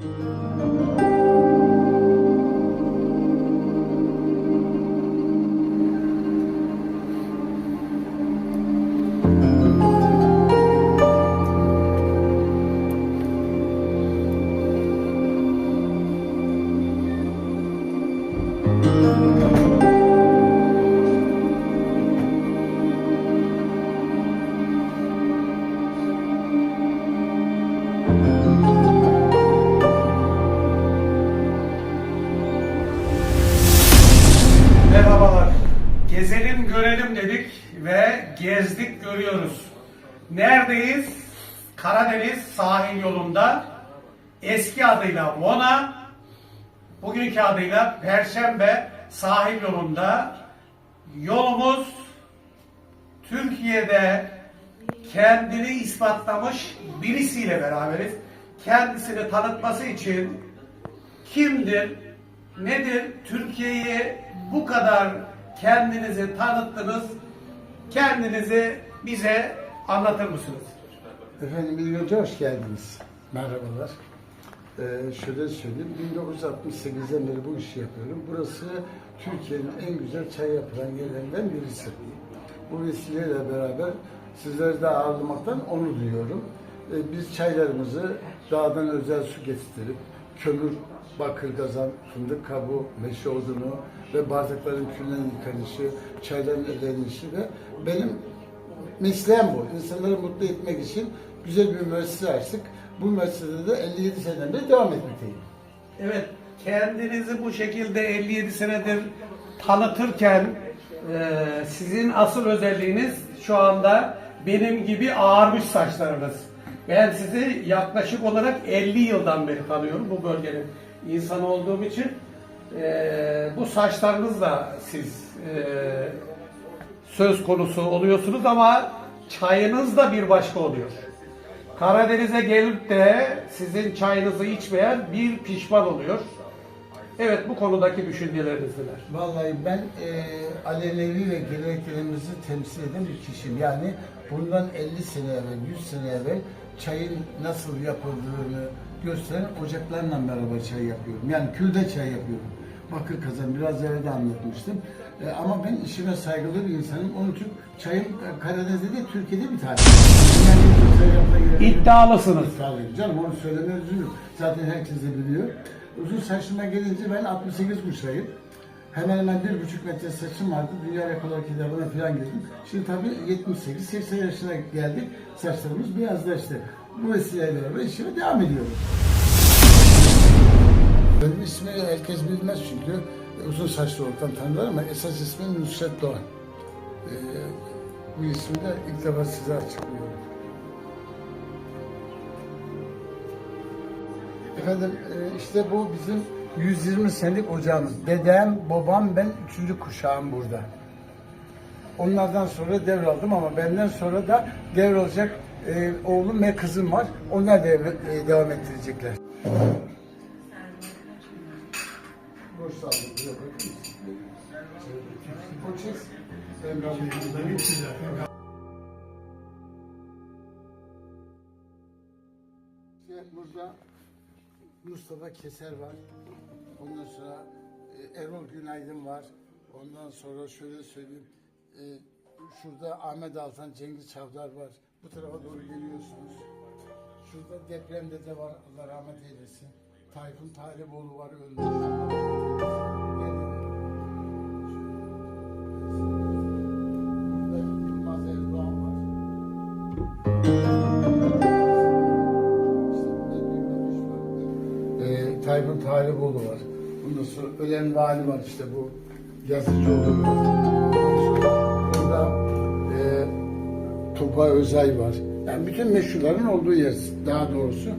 Merhabalar. Gezelim görelim dedik ve gezdik görüyoruz. Neredeyiz? Karadeniz sahil yolunda. Eski adıyla Mona, bugünkü adıyla Perşembe sahil yolunda. Yolumuz Türkiye'de kendini ispatlamış birisiyle beraberiz. Kendisini tanıtması için kimdir, nedir, Türkiye'yi bu kadar kendinizi tanıttınız, kendinizi bize anlatır mısınız? Efendim önce hoş geldiniz. Merhabalar. Ee, şöyle söyleyeyim, 1968'den beri bu işi yapıyorum. Burası Türkiye'nin en güzel çay yapılan yerlerinden birisi. Bu vesileyle beraber sizleri de ağırlamaktan onur duyuyorum. Ee, biz çaylarımızı dağdan özel su getirip, kömür, bakır kazan, fındık kabuğu, meşe odunu ve bardakların külden yıkanışı, çayların ödenişi ve benim mesleğim bu. İnsanları mutlu etmek için güzel bir müessese açtık. Bu müessesede de 57 seneden beri devam etmekteyim. Evet, kendinizi bu şekilde 57 senedir tanıtırken e, sizin asıl özelliğiniz şu anda benim gibi ağarmış saçlarınız. Ben sizi yaklaşık olarak 50 yıldan beri tanıyorum bu bölgenin insanı olduğum için. E, bu saçlarınızla siz e, söz konusu oluyorsunuz ama çayınız da bir başka oluyor. Karadeniz'e gelip de sizin çayınızı içmeyen bir pişman oluyor. Evet bu konudaki düşünceleriniz neler? Vallahi ben e, Alevi ve geleneklerimizi temsil eden bir kişiyim. Yani bundan 50 sene evvel, 100 sene evvel çayın nasıl yapıldığını gösteren ocaklarla beraber çay yapıyorum. Yani külde çay yapıyorum. Bakır kazan, biraz evvel de anlatmıştım. E, ama ben işime saygılı bir insanım. Onun için çayın e, Karadeniz'de değil, Türkiye'de bir tane. Yani. İddialısınız. İddialıyım canım onu söylemeye üzülüm. Zaten herkes de biliyor. Uzun saçıma gelince ben 68 kuşayım. Hemen hemen bir buçuk metre saçım vardı. Dünya Rekorlar kitabına falan girdim. Şimdi tabii 78-80 yaşına geldik. Saçlarımız beyazlaştı. Bu vesileyle beraber işime devam ediyorum. Benim ismi herkes bilmez çünkü uzun saçlı olarak tanırlar ama esas ismim Nusret Doğan. Ee, bu ismi de ilk defa size açıklıyorum. Efendim e, işte bu bizim 120 senelik ocağımız. Dedem, babam, ben üçüncü kuşağım burada. Onlardan sonra devraldım ama benden sonra da devralacak e, oğlum ve kızım var. Onlar da evre- e, devam ettirecekler. Burada Mustafa Keser var. Ondan sonra e, Erol Günaydın var. Ondan sonra şöyle söyleyeyim. E, şurada Ahmet Altan, Cengiz Çavdar var. Bu tarafa doğru geliyorsunuz. Şurada depremde de var. Allah rahmet eylesin. Tayfun Taliboğlu var öldü. Yılmaz Erdoğan var. e, Tayfun Taliboğlu var. Ondan sonra ölen vali var işte bu yazıcıoğlu var. Tupa Özay var. Yani bütün meşhurların olduğu yer daha doğrusu.